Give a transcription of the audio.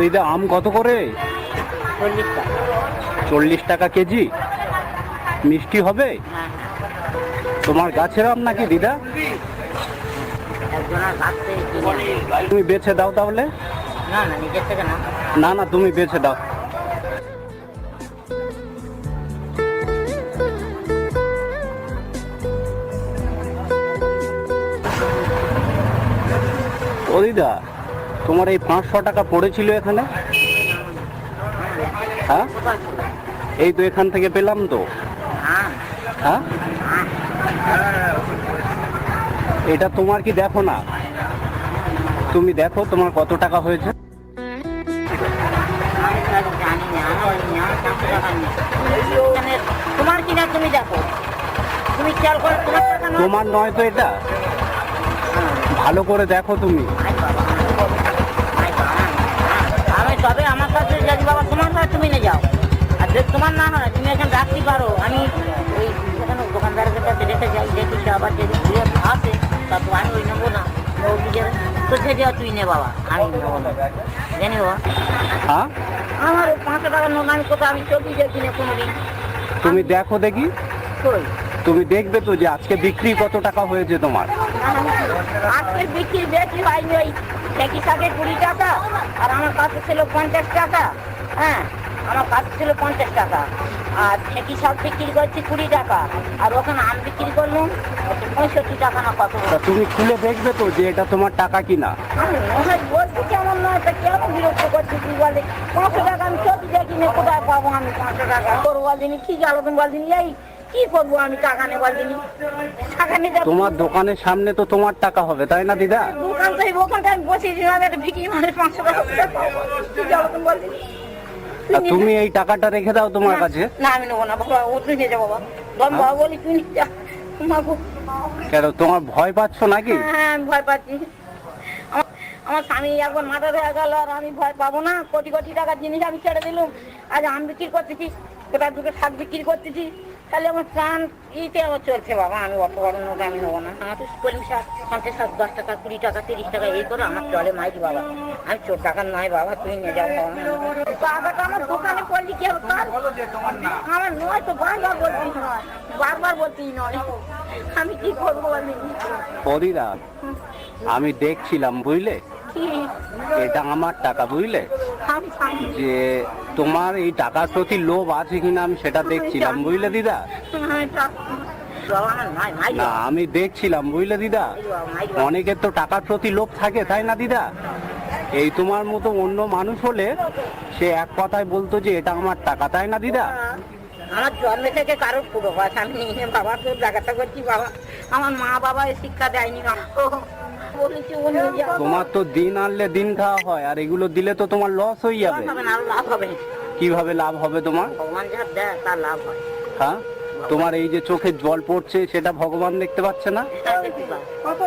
দিদা, আম কত করে? চল্লিশ টাকা চল্লিশ টাকা কেজি। মিষ্টি হবে? তোমার গাছের আম নাকি দিদা? তুমি বেছে দাও তাহলে। না না, তুমি বেছে দাও। ও দিদা তোমার এই পাঁচশো টাকা পড়েছিল এখানে? হ্যাঁ? এই তো এখান থেকে পেলাম তো। হ্যাঁ? এটা তোমার কি দেখো না? তুমি দেখো তোমার কত টাকা হয়েছে। তোমার কিনা তুমি দেখো। তুমি খেয়াল করো তোমার নয় তো এটা? ভালো করে দেখো তুমি। যদি না হয় তুমি এখন রাখতে পারো। আমি ওই সেখানে দোকানদারের কাছে রেখে যাই দেখি সে আবার যদি ঘুরে আসে তা তো আমি ওই নেব না। তো তুই নে বাবা আমি নেব না। জানি বাবা। হ্যাঁ? আমার পাঁচশো টাকার নোট আমি কোথাও আমি যাচ্ছি না তুমি দেখো দেখি। কই? তুমি দেখবে তো যে আজকে বিক্রি কত টাকা হয়েছে তোমার। আজকে বিক্রি বেশি হয়নি ওই একই শাকে কুড়ি টাকা আর আমার কাছে ছিল পঞ্চাশ টাকা। হ্যাঁ? আমার কাজ ছিল পঞ্চাশ টাকা। আর একই সব বিক্রি করছি কুড়ি টাকা? আর ওখানে আম বিক্রি করলাম পঁয়ষট্টি টাকা না কত? তুমি খুলে দেখবে তো যে এটা তোমার টাকা কিনা। আমি মনে বলছি কেমন নয় তা কেমন বিরক্ত করছি তুই বলে পাঁচশো টাকা আমি সত্যি দেখি না কোথায় পাবো আমি? পাঁচশো টাকা তোর বলদিনি কি গেল তুমি এই কি করব আমি টাকা বলদিনি? টাকা নিতে তোমার দোকানের সামনে তো তোমার টাকা হবে তাই না দিদা? দোকান তো দোকানটা আমি বসেছিলাম একটা বিক্রি মানে পাঁচশো টাকা আর তুমি এই টাকাটা রেখে দাও তোমার কাছে। না আমি নেব না বাবা ও তুই নিয়ে যাব বাবা। বাবা বলি তুই নিয়ে যা মাগো কেন তোমার ভয় পাচ্ছ নাকি? হ্যাঁ আমি ভয় পাচ্ছি। আমার- আমার স্বামী একবার মাথা হয়ে গেল আর আমি ভয় পাবো না। কোটি কোটি টাকার জিনিস আমি ছেড়ে দিলাম। আজ আমি বিক্রি করতেছি। কোথায় দুটো শাক বিক্রি করতেছি তাহলে আমার প্রাণ ইতে আমার চলছে বাবা আমি অত বড় নোট আমি নেব না। আমার তো কলমি শাক পঞ্চাশ শাক দশ টাকা কুড়ি টাকা তিরিশ টাকা এই করে আমার চলে মাইক বাবা। আমি চোর টাকার নাই বাবা তুই নিয়ে যাও বাবা। টাকাটা আমার দোকানে পড়লি কি হবে আমার নয় তো বারবার বলতেই নয় বারবার বলতেই নয়। আমি কি করব ও দিদা আমি দেখছিলাম বুঝলে? এটা আমার টাকা বুঝলে? যে তোমার এই টাকার প্রতি লোভ আছে কিনা আমি সেটা দেখছিলাম বুঝলে দিদা? নাই না আমি দেখছিলাম বুঝলে দিদা। অনেকের তো টাকার প্রতি লোভ থাকে তাই না দিদা? এই তোমার মতো অন্য মানুষ হলে সে এক কথায় বলতো যে এটা আমার টাকা তাই না দিদা? আমার জন্ম থেকে কারোর পুরো বাস আমি বাবা তো জায়গাটা করছি বাবা। আমার মা বাবা শিক্ষা দেয়নি তোমার তো দিন আনলে দিন খাওয়া হয় আর এগুলো দিলে তো তোমার লস হয়ে যাবে। লাভ হবে না আরও লাভ হবে কীভাবে লাভ হবে তোমার? ভগবান যা দেয় তার লাভ হয়। হ্যাঁ? তোমার এই যে চোখে জল পড়ছে সেটা ভগবান দেখতে পাচ্ছে না? কত